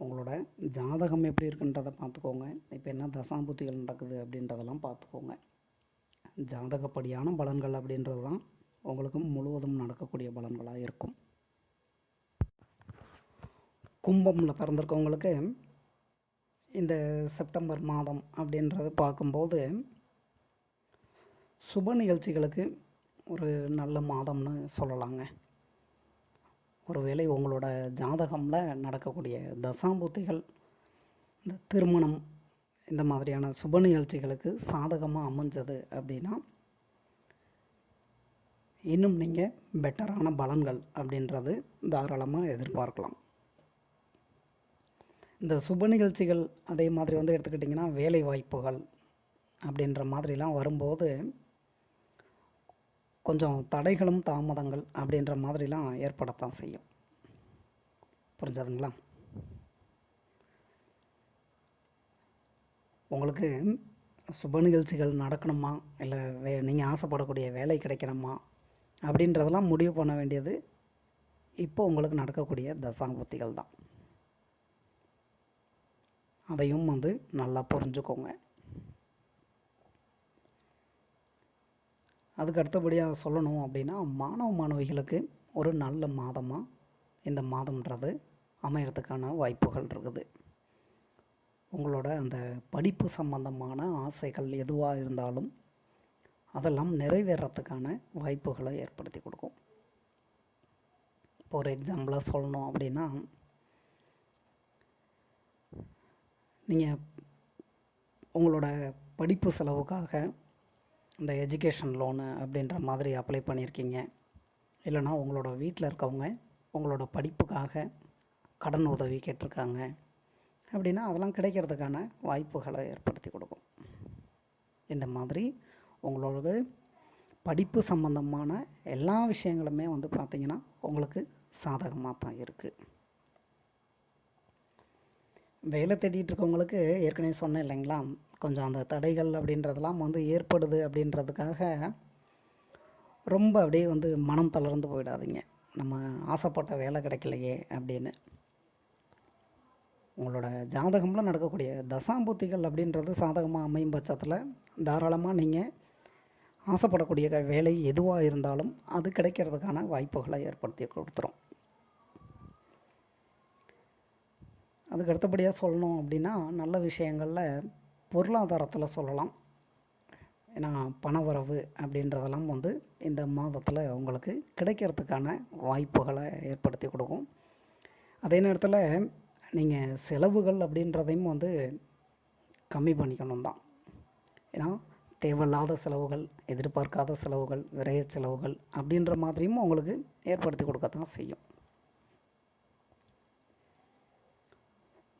உங்களோட ஜாதகம் எப்படி இருக்குன்றதை பார்த்துக்கோங்க. இப்போ என்ன தசாம்புத்திகள் நடக்குது அப்படின்றதெல்லாம் பார்த்துக்கோங்க. ஜாதகப்படியான பலன்கள் அப்படின்றது தான் உங்களுக்கும் முழுவதும் நடக்கக்கூடிய பலன்களாக இருக்கும். கும்பமில் பிறந்திருக்கவங்களுக்கு இந்த செப்டம்பர் மாதம் அப்படின்றது பார்க்கும்போது சுப நிகழ்ச்சிகளுக்கு ஒரு நல்ல மாதம்னு சொல்லலாங்க. ஒருவேளை உங்களோட ஜாதகமில் நடக்கக்கூடிய தசாம்பூத்திகள் இந்த திருமணம் இந்த மாதிரியான சுப நிகழ்ச்சிகளுக்கு சாதகமாக அமைஞ்சது அப்படின்னா இன்னும் நீங்கள் பெட்டரான பலன்கள் அப்படின்றது தாராளமாக எதிர்பார்க்கலாம். இந்த சுப நிகழ்ச்சிகள் அதே மாதிரி வந்து எடுத்துக்கிட்டிங்கன்னா வேலை வாய்ப்புகள் அப்படின்ற மாதிரிலாம் வரும்போது கொஞ்சம் தடைகளும் தாமதங்கள் அப்படின்ற மாதிரிலாம் ஏற்படத்தான் செய்யும். புரிஞ்சதுங்களா? உங்களுக்கு சுப நிகழ்ச்சிகள் நடக்கணுமா? இல்லை வே நீங்கள் ஆசைப்படக்கூடிய வேலை கிடைக்கணுமா? அப்படின்றதெல்லாம் முடிவு பண்ண வேண்டியது இப்போ உங்களுக்கு நடக்கக்கூடிய தசாபுத்திகள் தான். அதையும் வந்து நல்லா புரிஞ்சுக்கோங்க. அதுக்கு அடுத்தபடியாக சொல்லணும் அப்படின்னா மாணவ மாணவிகளுக்கு ஒரு நல்ல மாதமாக இந்த மாதம்ன்றது அமையறதுக்கான வாய்ப்புகள் இருக்குது. உங்களோட அந்த படிப்பு சம்பந்தமான ஆசைகள் எதுவாக இருந்தாலும் அதெல்லாம் நிறைவேறத்துக்கான வாய்ப்புகளை ஏற்படுத்தி கொடுக்கும். இப்போ ஒரு எக்ஸாம்பிளாக சொல்லணும் அப்படின்னா நீங்கள் உங்களோட படிப்பு செலவுக்காக இந்த எஜுகேஷன் லோனு அப்படின்ற மாதிரி அப்ளை பண்ணியிருக்கீங்க. இல்லைனா உங்களோட வீட்டில் இருக்கவங்க உங்களோட படிப்புக்காக கடன் உதவி கேட்டிருக்காங்க. அப்படின்னா அதெல்லாம் கிடைக்கிறதுக்கான வாய்ப்புகளை ஏற்படுத்தி கொடுக்கும். இந்த மாதிரி உங்களோட படிப்பு சம்பந்தமான எல்லா விஷயங்களுமே வந்து பார்த்திங்கன்னா உங்களுக்கு சாதகமாக தான் இருக்குது வேலை தேடிட்டு இருக்கவங்களுக்கு ஏற்கனவே சொன்னேன் இல்லைங்களா? கொஞ்சம் அந்த தடைகள் அப்படின்றதெல்லாம் வந்து ஏற்படுது அப்படின்றதுக்காக ரொம்ப அப்படியே வந்து மனம் தளர்ந்து போயிடாதீங்க. நம்ம ஆசைப்பட்ட வேலை கிடைக்கலையே அப்படின்னு. உங்களோட ஜாதகமில் நடக்கக்கூடிய தசாம்புத்திகள் அப்படின்றது சாதகமாக அமையும் பட்சத்தில் தாராளமாக நீங்கள் ஆசைப்படக்கூடிய வேலை எதுவாக இருந்தாலும் அது கிடைக்கிறதுக்கான வாய்ப்புகளை ஏற்படுத்தி கொடுத்துரும். அதுக்கு அடுத்தபடியாக சொல்லணும் அப்படின்னா நல்ல விஷயங்களில் பொருளாதாரத்தில் சொல்லலாம். ஏன்னா பணவரவு அப்படின்றதெல்லாம் வந்து இந்த மாதத்தில் உங்களுக்கு கிடைக்கிறதுக்கான வாய்ப்புகளை ஏற்படுத்தி கொடுக்கும். அதே நேரத்தில் நீங்கள் செலவுகள் அப்படின்றதையும் வந்து கம்மி பண்ணிக்கணும் தான் ஏன்னா தேவையில்லாத செலவுகள் எதிர்பார்க்காத செலவுகள் விரைய செலவுகள் அப்படின்ற மாதிரியும் உங்களுக்கு ஏற்படுத்தி கொடுக்கத்தான் செய்யும்.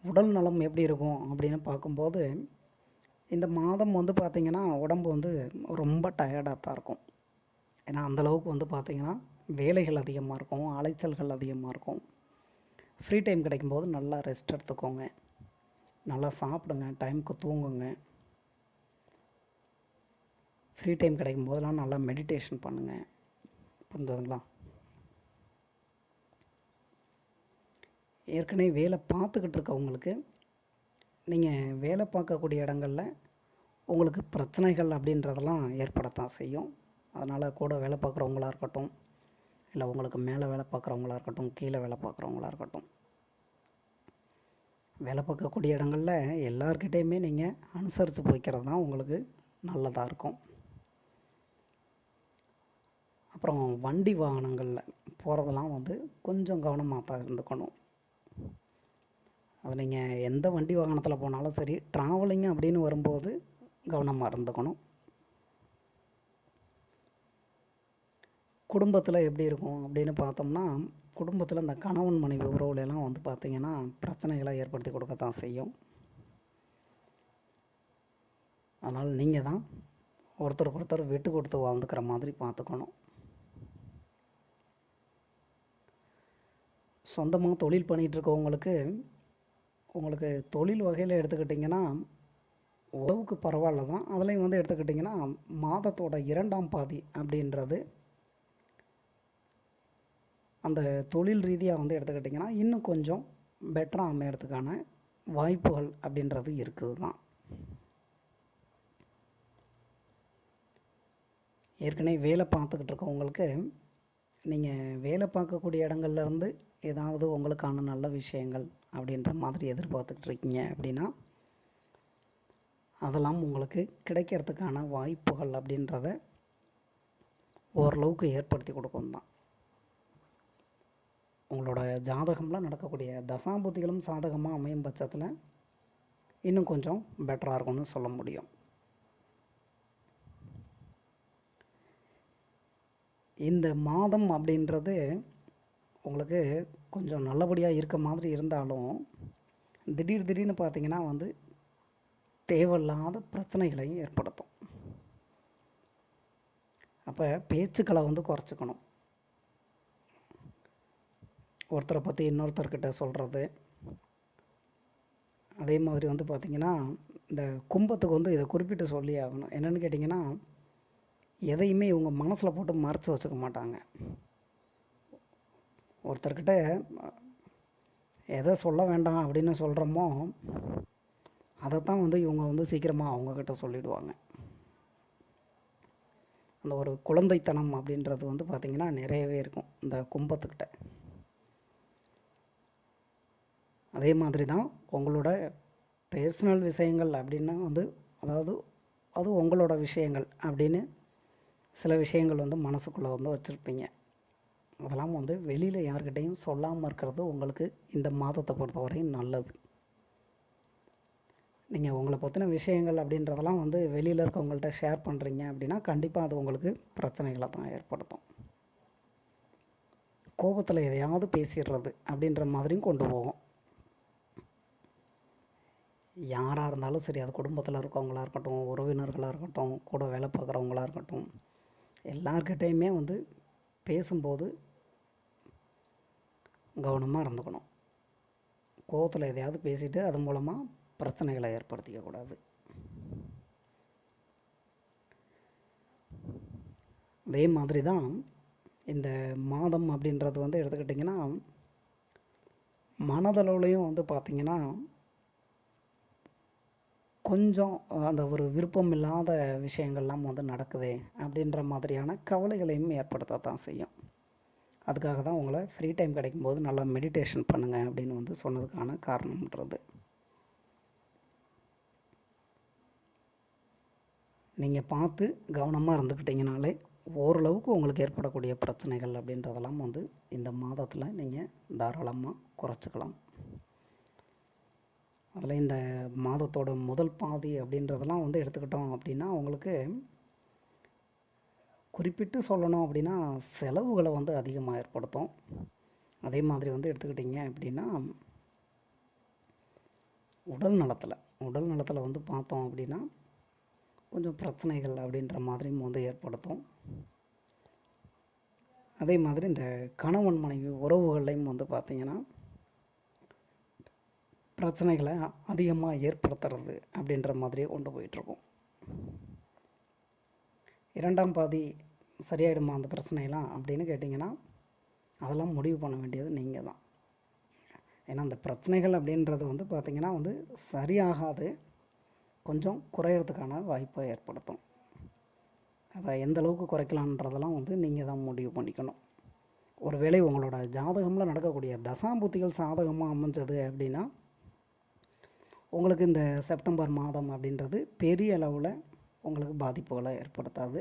உடல் நலம் எப்படி இருக்கும் அப்படின்னு பார்க்கும்போது இந்த மாதம் வந்து பார்த்திங்கன்னா உடம்பு வந்து ரொம்ப டயர்டாக தான் இருக்கும். ஏன்னா அந்தளவுக்கு வந்து பார்த்திங்கன்னா வேலைகள் அதிகமாக இருக்கும் அலைச்சல்கள் அதிகமாக இருக்கும். ஃப்ரீ டைம் கிடைக்கும்போது நல்லா ரெஸ்ட் எடுத்துக்கோங்க. நல்லா சாப்பிடுங்க டைமுக்கு தூங்குங்க. ஃப்ரீ டைம் கிடைக்கும் போதெல்லாம் நல்லா மெடிடேஷன் பண்ணுங்கள் புரிஞ்சதுங்களா? ஏற்கனவே வேலை பார்த்துக்கிட்டு இருக்கவங்களுக்கு நீங்கள் வேலை பார்க்கக்கூடிய இடங்களில் உங்களுக்கு பிரச்சனைகள் அப்படின்றதெல்லாம் ஏற்படத்தான் செய்யும். அதனால் கூட வேலை பார்க்குறவங்களா இருக்கட்டும் இல்லை உங்களுக்கு மேலே வேலை பார்க்குறவங்களா இருக்கட்டும் கீழே வேலை பார்க்குறவங்களா இருக்கட்டும். வேலை பார்க்கக்கூடிய இடங்களில் எல்லார்கிட்டேயுமே நீங்கள் அனுசரித்து போய்க்கிறது தான் உங்களுக்கு நல்லதாக இருக்கும். அப்புறம் வண்டி வாகனங்களில் போகிறதெல்லாம் வந்து கொஞ்சம் கவனமாக தான் இருந்துக்கணும் அது நீங்கள் எந்த வண்டி வாகனத்தில் போனாலும் சரி ட்ராவலிங் அப்படின்னு வரும்போது கவனமாக இருந்துக்கணும். குடும்பத்தில் எப்படி இருக்கும் அப்படின்னு பார்த்தோம்னா குடும்பத்தில் இந்த கணவன் மனைவி உறவுலலாம் வந்து பார்த்திங்கன்னா பிரச்சனைகளை ஏற்படுத்தி கொடுக்கத்தான் செய்யும். அதனால் நீங்கள் தான் ஒருத்தருக்கு ஒருத்தர் விட்டு கொடுத்து வாழ்ந்துக்கிற மாதிரி பார்த்துக்கணும். சொந்தமாக தொழில் பண்ணிகிட்டு இருக்கவங்களுக்கு உங்களுக்கு தொழில் வகையில் எடுத்துக்கிட்டிங்கன்னா உறவுக்கு பரவாயில்ல தான். அதுலேயும் வந்து எடுத்துக்கிட்டிங்கன்னா மாதத்தோட இரண்டாம் பாதி அப்படின்றது அந்த தொழில் ரீதியாக வந்து எடுத்துக்கிட்டிங்கன்னா இன்னும் கொஞ்சம் பெட்டராக அமையறதுக்கான வாய்ப்புகள் அப்படின்றது இருக்குது தான். ஏற்கனவே வேலை பார்த்துக்கிட்டு இருக்கவங்களுக்கு நீங்கள் வேலை பார்க்கக்கூடிய இடங்கள்லேருந்து ஏதாவது உங்களுக்கான நல்ல விஷயங்கள் அப்படின்ற மாதிரி எதிர்பார்த்துட்டு இருக்கீங்க அப்படின்னா அதெல்லாம் உங்களுக்கு கிடைக்கிறதுக்கான வாய்ப்புகள் அப்படின்றத ஓரளவுக்கு ஏற்படுத்தி கொடுக்கும் தான். உங்களோட ஜாதகம்லாம் நடக்கக்கூடிய தசாபுத்திகளும் சாதகமாக அமையும் பட்சத்தில் இன்னும் கொஞ்சம் பெட்டராக இருக்கும்னு சொல்ல முடியும். இந்த மாதம் அப்படின்றது உங்களுக்கு கொஞ்சம் நல்லபடியாக இருக்க மாதிரி இருந்தாலும் திடீர் திடீர்னு பார்த்தீங்கன்னா வந்து தேவையில்லாத பிரச்சனைகளையும் ஏற்படுத்தும். அப்போ பேச்சுக்களை வந்து குறைச்சிக்கணும். ஒருத்தரை பற்றி இன்னொருத்தர்கிட்ட சொல்கிறது அதே மாதிரி வந்து பார்த்திங்கன்னா இந்த கும்பத்துக்கு வந்து இதை குறிப்பிட்டு சொல்லி ஆகணும். என்னென்னு கேட்டிங்கன்னா எதையுமே இவங்க மனசில் போட்டு மறைச்சி வச்சுக்க மாட்டாங்க. ஒருத்தர்கிட்ட எதை சொல்ல வேண்டாம் அப்படின்னு சொல்கிறோமோ அதைத்தான் வந்து இவங்க வந்து சீக்கிரமாக அவங்கக்கிட்ட சொல்லிடுவாங்க. அந்த ஒரு குழந்தைத்தனம் அப்படின்றது வந்து பார்த்திங்கன்னா நிறையவே இருக்கும் இந்த கும்பத்துக்கிட்ட. அதே மாதிரி தான் உங்களோட பர்சனல் விஷயங்கள் அப்படின்னா வந்து அதாவது அது உங்களோட விஷயங்கள் அப்படின்னு சில விஷயங்கள் வந்து மனசுக்குள்ளே வந்து வச்சுருப்பீங்க. அதெல்லாம் வந்து வெளியில் யார்கிட்டையும் சொல்லாமல் இருக்கிறது உங்களுக்கு இந்த மாதத்தை பொறுத்தவரையும் நல்லது. நீங்கள் உங்களை பற்றின விஷயங்கள் அப்படின்றதெல்லாம் வந்து வெளியில் இருக்கவங்கள்ட்ட ஷேர் பண்ணுறீங்க அப்படின்னா கண்டிப்பாக அது உங்களுக்கு பிரச்சனைகளை தான் ஏற்படுத்தும். கோபத்தில் எதையாவது பேசிடுறது அப்படின்ற மாதிரியும் கொண்டு போகும். யாராக இருந்தாலும் சரி அது குடும்பத்தில் இருக்கவங்களாக இருக்கட்டும் உறவினர்களாக இருக்கட்டும் கூட வேலை பார்க்குறவங்களாக இருக்கட்டும் எல்லார்கிட்டேயுமே வந்து பேசும்போது கவனமாக இருந்துக்கணும். கோவத்தில் எதையாவது பேசிட்டு அது மூலமாக பிரச்சனைகளை ஏற்படுத்திக்க கூடாது. அதே மாதிரி தான் இந்த மாதம் அப்படின்றது வந்து எடுத்துக்கிட்டிங்கன்னா மனதளவுலையும் வந்து பார்த்திங்கன்னா கொஞ்சம் அந்த ஒரு விருப்பம் இல்லாத விஷயங்கள்லாம் வந்து நடக்குதே அப்படின்ற மாதிரியான கவலைகளையும் ஏற்படுத்த தான் செய்யும். அதுக்காக தான் உங்களை ஃப்ரீ டைம் கிடைக்கும்போது நல்லா மெடிடேஷன் பண்ணுங்கள் அப்படின்னு வந்து சொன்னதுக்கான காரணம்ன்றது. நீங்கள் பார்த்து கவனமாக இருந்துக்கிட்டிங்கனாலே ஓரளவுக்கு உங்களுக்கு ஏற்படக்கூடிய பிரச்சனைகள் அப்படின்றதெல்லாம் வந்து இந்த மாதத்தில் நீங்கள் தாராளமாக குறைச்சிக்கலாம். அதில் இந்த மாதத்தோட முதல் பாதி அப்படின்றதெல்லாம் வந்து எடுத்துக்கிட்டோம் அப்படின்னா உங்களுக்கு குறிப்பிட்டு சொல்லணும் அப்படின்னா செலவுகளை வந்து அதிகமாக ஏற்படுத்தும். அதே மாதிரி வந்து எடுத்துக்கிட்டிங்க அப்படின்னா உடல் நலத்தில் உடல் நலத்தில் வந்து பார்த்தோம் அப்படின்னா கொஞ்சம் பிரச்சனைகள் அப்படின்ற மாதிரியும் வந்து ஏற்படுத்தும். அதே மாதிரி இந்த கணவன் மனைவி உறவுகள்லையும் வந்து பார்த்திங்கன்னா பிரச்சனைகளை அதிகமாக ஏற்படுத்துறது அப்படின்ற மாதிரியே கொண்டு போயிட்டுருக்கோம். இரண்டாம் பாதி சரியாயிடுமா அந்த பிரச்சனையெல்லாம் அப்படின்னு கேட்டிங்கன்னா அதெல்லாம் முடிவு பண்ண வேண்டியது நீங்கள் தான். ஏன்னா அந்த பிரச்சனைகள் அப்படின்றது வந்து பார்த்திங்கன்னா வந்து சரியாகாது கொஞ்சம் குறையிறதுக்கான வாய்ப்பை ஏற்படுத்தும். அதை எந்த அளவுக்கு குறைக்கலான்றதெல்லாம் வந்து நீங்கள் தான் முடிவு பண்ணிக்கணும். ஒருவேளை உங்களோட ஜாதகமில் நடக்கக்கூடிய தசாம்பூத்திகள் சாதகமாக அமைஞ்சது அப்படின்னா உங்களுக்கு இந்த செப்டம்பர் மாதம் அப்படின்றது பெரிய அளவில் உங்களுக்கு பாதிப்புகளை ஏற்படுத்தாது.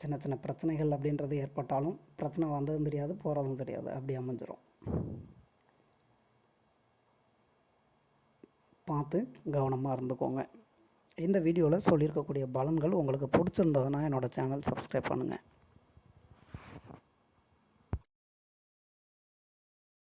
சின்ன சின்ன பிரச்சனைகள் அப்படின்றது ஏற்பட்டாலும் பிரச்சனை வந்ததும் தெரியாது போகிறதும் தெரியாது. அப்படி அமைஞ்சிரும். பார்த்து கவனமாக இருந்துக்கோங்க. இந்த வீடியோவில் சொல்லியிருக்கக்கூடிய பலன்கள் உங்களுக்கு பிடிச்சிருந்ததுன்னா என்னோடய சேனல் சப்ஸ்கிரைப் பண்ணுங்கள்